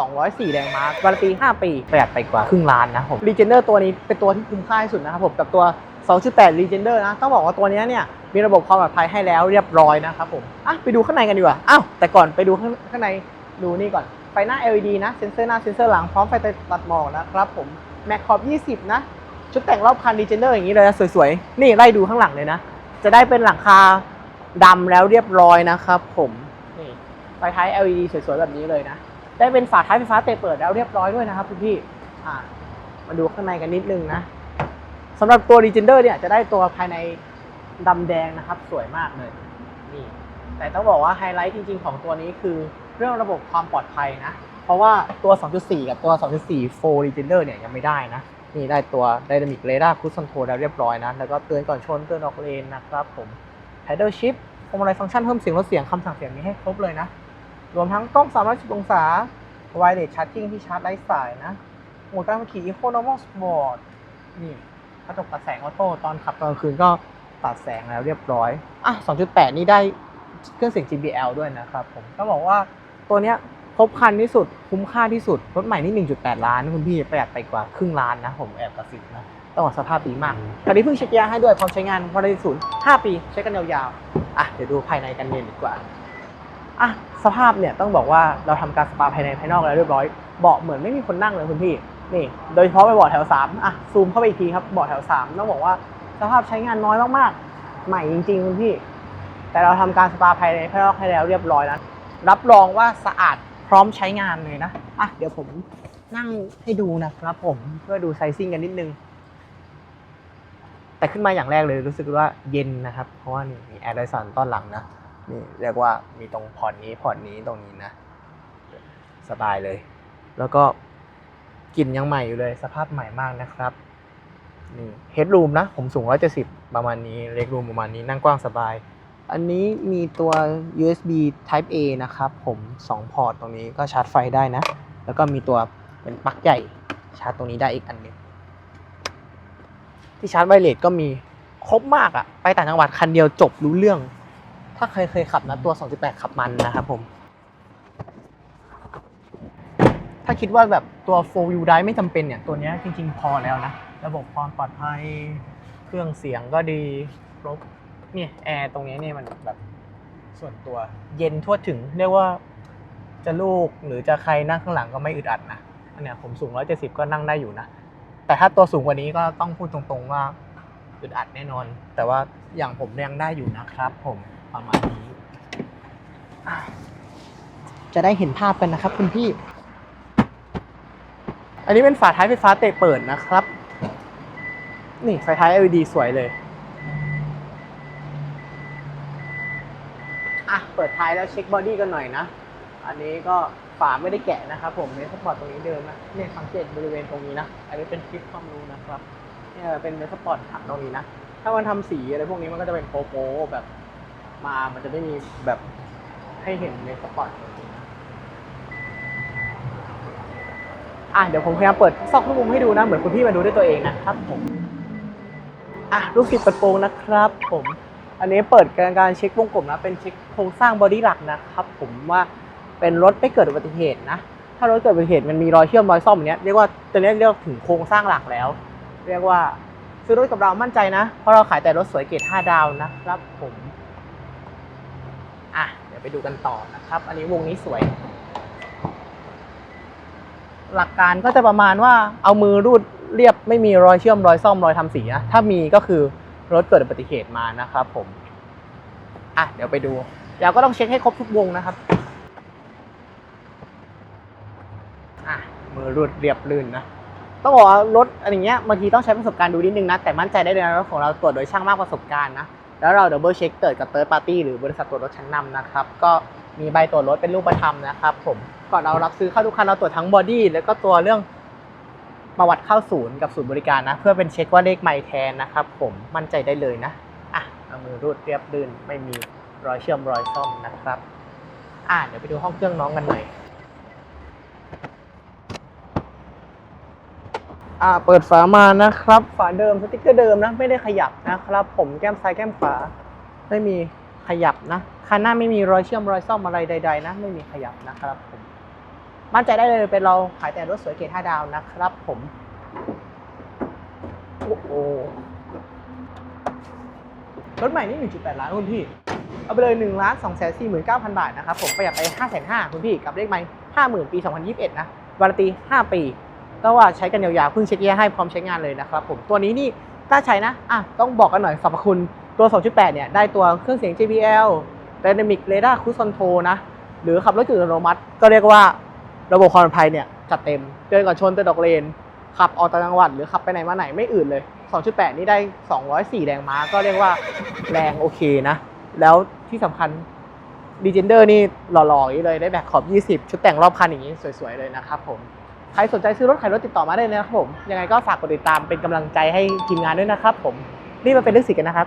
204 แรงม้าการันตี 5 ปี ประหยัดไปกว่าครึ่งล้านนะผม Legender ตัวนี้เป็นตัวที่คุ้มค่าที่สุดนะครับผมกับตัว 2.8 Legender นะ ต้องบอกว่าตัวเนี้ยเนี่ยมีระบบความปลอดภัยให้แล้วเรียบร้อยนะครับผม อะ ไปดูข้างในกันดีกว่า อ้าว แต่ก่อนไปดูข้างข้างในดูนี่ก่อน ไฟหน้า LED นะ เซ็นเซอร์หน้า เซ็นเซอร์หลัง พร้อมไฟตัดหมอกนะครับผม แม็กขอบ 20 นะ ชุดแต่งรอบคัน Legender อย่างนี้เลยนะสวยๆ นี่ไล่ดูข้างหลังเลยนะ จะได้เป็นหลังคาดำแล้วเรียบร้อยนะครับผม นี่ ไฟท้าย LED สวยๆ แบบนี้เลยนะ ได้เป็นฝาท้ายไฟฟ้าเตะเปิดแล้วเรียบร้อยด้วยนะครับคุณพี่อ่ามาดูข้างในกันนิดนึงนะสำหรับตัว Legender เนี่ยจะได้ตัวภายในดำแดงนะครับ สวยมากเลยนี่แต่ต้องบอกว่าไฮไลท์จริง ๆ ของตัวนี้คือเรื่องระบบความปลอดภัยนะ เพราะว่าตัว 2.4 กับตัว 2.4 4 Legender เนี่ยยังไม่ได้นะ นี่ได้ตัว Dynamic Radar Cruise Control แล้วเรียบร้อยนะ แล้วก็เตือนก่อนชนเตือนออกเลนนะครับผม Paddle Shift พวงมาลัยฟังก์ชันเพิ่มเสียงลดเสียงคำสั่งเสียงนี้ให้ครบเลยนะ รวมทั้งกล้อง 360 องศา Wireless Charging ที่ชาร์จไร้สายนะโหมดการขับขี่ Eco Normal Sport นี่กระจกตัดแสงออโต้ตอนขับตอนกลางคืนก็ตัดแสงแล้วเรียบร้อย อะ 2.8 นี่ได้เครื่องเสียง JBL ด้วยนะครับผมต้องบอกว่าตัวเนี้ยครบครันที่สุดคุ้มค่าที่สุด รถใหม่นี่ 1.8 ล้าน คุณพี่ประหยัดไปกว่าครึ่งล้านนะผมแอบกระซิบนะต้องบอกสภาพดีมากคันนี้เพิ่งเช็คยาให้ด้วยพร้อมใช้งานวารันตีศูนย์5ปี ใช้กันยาวๆ อะ เดี๋ยวดูภายในกันเย็นดีกว่า อะ สภาพเนี่ยต้องบอกว่าเราทำการสปาภายในภายนอกแล้วเรียบร้อยเบาะเหมือนไม่มีคนนั่งเลยคุณพี่นี่ โดยเฉพาะไปเบาะแถว3อะซูมเข้าไปอีกทีครับเบาะแถว3ต้องบอกว่าสภาพใช้งานน้อยมากๆ ใหม่จริงๆคุณพี่ แต่เราทำการสปาภายในภายนอกให้แล้วเรียบร้อยนะรับรองว่าสะอาดพร้อมใช้งานเลยนะอะเดี๋ยวผมนั่งให้ดูนะครับผมเพื่อดูไซซิ่งกันนิดนึง แต่ขึ้นมาอย่างแรกเลยรู้สึกว่าเย็นนะครับ เพราะว่านี่มีแอร์ไดสันต้อนหลังนะ นี่เรียกว่ามีตรงพอร์ตนี้พอร์ตนี้ตรงนี้นะ สบายเลย แล้วก็กลิ่นยังใหม่อยู่เลย สภาพใหม่มากนะครับนี่เฮดรูมนะ ผมสูง 170 ประมาณนี้ เล็กรูมประมาณนี้นั่งกว้างสบาย อันนี้มีตัว USB Type A นะครับ ผม 2 พอร์ตตรงนี้ก็ชาร์จไฟได้นะ แล้วก็มีตัวเป็นปลั๊กใหญ่ชาร์จตรงนี้ได้อีกอันนึงที่ชาร์จไวเลสก็มีครบมากอะไปต่างจังหวัดคันเดียวจบรู้เรื่อง ถ้าเคยเคยขับนะตัว 2.8 ขับมันนะครับผม ถ้าคิดว่าแบบตัว4 wheel drive ไม่จำเป็นเนี่ย ตัวนี้จริงๆพอแล้วนะ ระบบความปลอดภัย เครื่องเสียงก็ดีรบเนี่ยแอร์ตรงนี้เนี่ยมันแบบส่วนตัวเย็นทั่วถึง เรียกว่าจะลูกหรือจะใครนั่งข้างหลังก็ไม่อึดอัดนะอันเนี้ยผมสูง 170 ก็นั่งได้อยู่นะ แต่ถ้าตัวสูงกว่านี้ก็ต้องพูดตรงๆว่าอึดอัดแน่นอน แต่ว่าอย่างผมยังได้อยู่นะครับผม ประมาณนี้อะจะได้เห็นภาพกันนะครับ คุณพี่ อันนี้เป็นฝาท้ายไฟฟ้าเตะเปิดนะครับ นี่ไฟท้าย LED สวยเลยอะเปิดท้ายแล้วเช็คบอดี้กันหน่อยนะ อันนี้ก็ฝาไม่ได้แกะนะครับผมเมสปอร์ตตรงนี้เดิมนะเนี่ยสังเกตบริเวณตรงนี้นะ อันนี้เป็นคลิปความรู้นะครับเนี่ยเป็นเมสปอร์ตถักตรงนี้นะ ถ้ามันทำสีอะไรพวกนี้มันก็จะเป็นโปโปแบบ มา มันจะไม่มีแบบให้เห็นเมสปอตอะเดี๋ยวผมพยายามเปิดซอกทุกมุมให้ดูนะ เหมือนคุณพี่มาดูด้วยตัวเองนะครับผม อะลูกศิษย์เปิดโปรงนะครับ ผม อันนี้เปิดการการเช็ควงกลมนะ เป็นเช็คโครงสร้างบอดี้หลักนะครับ ผมว่าเป็นรถไม่เกิดอุบัติเหตุนะ ถ้ารถเกิดอุบัติเหตุมันมีรอยเชื่อมรอยซ่อมอย่างเนี้ยเรียกว่าตัวนี้เรียกถึงโครงสร้างหลักแล้ว เรียกว่าซื้อรถกับเรามั่นใจนะ เพราะเราขายแต่รถสวยเกรด5ดาวนะครับผม ไปดูกันต่อนะครับ อันนี้วงนี้สวย หลักการก็จะประมาณว่าเอามือรูดเรียบไม่มีรอยเชื่อมรอยซ่อมรอยทำสีนะถ้ามีก็คือรถเกิดอุบัติเหตุมานะครับ ผมอะเดี๋ยวไปดูเราก็ต้องเช็คให้ครบทุกวงนะครับอะมือรูดเรียบลื่นนะต้องบอกว่ารถอะไรเงี้ยบางทีต้องใช้ประสบการณ์ดูนิดนึงนะแต่มั่นใจได้เลยนะรถของเราตรวจโดยช่างมากประสบการณ์นะ แล้วเราดับเบิลเช็คเกิดกับเติร์ดปาร์ตี้หรือบริษัทตรวจรถชั้นนำนะครับ ก็มีใบตรวจรถเป็นรูปธรรมนะครับผมก่อนเรารับซื้อเข้าทุกคันเราตรวจทั้งบอดี้แล้วก็ตัวเรื่องประวัติเข้าศูนย์กับศูนย์บริการนะ เพื่อเป็นเช็คว่าเลขไม่แทนนะครับ ผมมั่นใจได้เลยนะอะเอามือรูดเรียบลื่นไม่มีรอยเชื่อมรอยซ่อมนะครับ อะเดี๋ยวไปดูห้องเครื่องน้องกันหน่อย อ่าเปิดฝามานะครับ ฝาเดิมสติ๊กเกอร์เดิมนะไม่ได้ขยับนะครับ ผมแก้มซ้ายแก้มขวาไม่มีขยับนะคันหน้าไม่มีรอยเชื่อมรอยซ่อมอะไรใด ๆ นะ ไม่มีขยับนะครับผมมั่นใจได้เลยเป็นเราขายแต่รถสวยเกรด5ดาวนะครับ ผมโอ้โหรถใหม่นี่ 1.8 ล้านคุณพี่ เอาไปเลย1ล้าน2 4 9 0 0 0บาทนะครับผมประหยัดไป 5 5 0 0 0คุณพี่ กับเลขไม้50,000 ปี 2021 นะวารันตี 5 ปี ก็ว่าใช้กันยาวๆเพิ่งเช็คเกียให้พร้อมใช้งานเลยนะครับผมตัวนี้นี่ถ้าใช้นะอะต้องบอกกันหน่อยสรรพคุณตัว 2.8 เนี่ยได้ตัวเครื่องเสียง JBL Dynamic Radar Cruise Control นะ หรือขับรถจุดอัตโนมัติ ก็เรียกว่าระบบความปลอดภัยเนี่ยจัดเต็มเตือนก่อนชนเตือนดอกเลน ขับออกต่างจังหวัด หรือขับไปไหนมาไหนไม่อื่นเลย 2.8 นี่ได้ 204 แรงม้า ก็เรียกว่าแรงโอเคนะ แล้วที่สำคัญ d ีเจนเดอร์นี่หล่อๆอย่างนี้เลยได้แบ็คขอบ 20 ชุดแต่งรอบคันอย่างนี้สวยๆเลยนะครับผม ใครสนใจซื้อรถขายรถติดต่อมาได้เลยนะครับผม ยังไงก็ฝากกดติดตามเป็นกำลังใจให้ทีมงานด้วยนะครับผม รีบมาเป็นเรื่องสิกันนะครับ